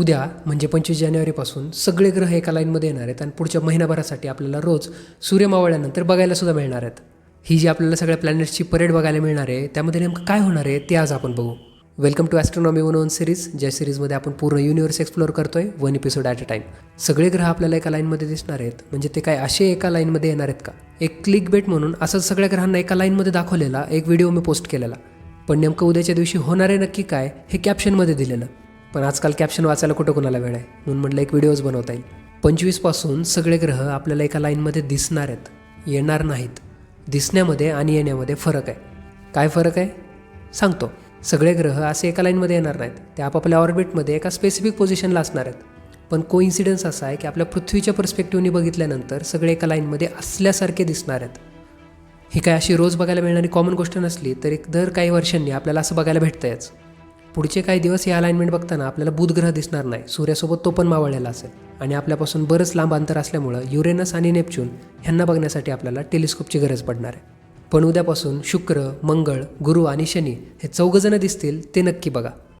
उद्या म्हणजे पंचवीस जानेवारीपासून सगळे ग्रह एका लाईनमध्ये येणार आहेत आणि पुढच्या महिनाभरासाठी आपल्याला रोज सूर्य मावळल्यानंतर बघायलासुद्धा मिळणार आहेत. ही जी आपल्याला सगळ्या प्लॅनेट्सची परेड बघायला मिळणार आहे त्यामध्ये नेमकं काय होणार आहे ते आज आपण बघू. Welcome to astronomy one one series ज्या सिरीजमध्ये आपण पूर्ण युनिवर्स एक्सप्लोअर करतोय one episode at a time सगळे ग्रह आपल्याला एका लाईनमध्ये दिसणार आहेत म्हणजे ते काय असे एका लाईनमध्ये येणार आहेत का? एक क्लिक बेट म्हणून असंच सगळ्या ग्रहांना एका लाईनमध्ये दाखवलेला एक व्हिडिओ मी पोस्ट केलेला. पण नेमकं उद्याच्या दिवशी होणार आहे नक्की काय हे कॅप्शनमध्ये दिलेलं. पण आजकाल कॅप्शन वाचायला कुठं कोणाला वेळ आहे? म्हणून म्हटलं एक व्हिडिओज बनवता येईल. पंचवीसपासून सगळे ग्रह आपल्याला एका लाईनमध्ये दिसणार आहेत. येणार नाहीत. दिसण्यामध्ये आणि येण्यामध्ये फरक आहे. काय फरक आहे? सांगतो. सगळे ग्रह असे एका लाईनमध्ये येणार नाहीत. ते आपापल्या ऑर्बिटमध्ये एका स्पेसिफिक पोझिशनला असणार आहेत. पण कोइन्सिडन्स असा आहे की आपल्या पृथ्वीच्या पर्स्पेक्टिव्हनी बघितल्यानंतर सगळे एका लाईनमध्ये असल्यासारखे दिसणार आहेत. ही काय अशी रोज बघायला मिळणारी कॉमन गोष्ट नसली तरी एक दर काही वर्षांनी आपल्याला असं बघायला भेटतंयच. पुढचे काही दिवस हे अलाइनमेंट बघताना आपल्याला बुध ग्रह दिसणार नाही. सूर्यासोबत तो पण मावळलेला असेल. आणि आपल्यापासून बरंच लांब अंतर असल्यामुळं युरेनस आणि नेपच्यून ह्यांना बघण्यासाठी आपल्याला टेलिस्कोपची गरज पडणार आहे. पण उद्यापासून शुक्र मंगळ गुरु आणि शनी हे चौघजणं दिसतील ते नक्की बघा.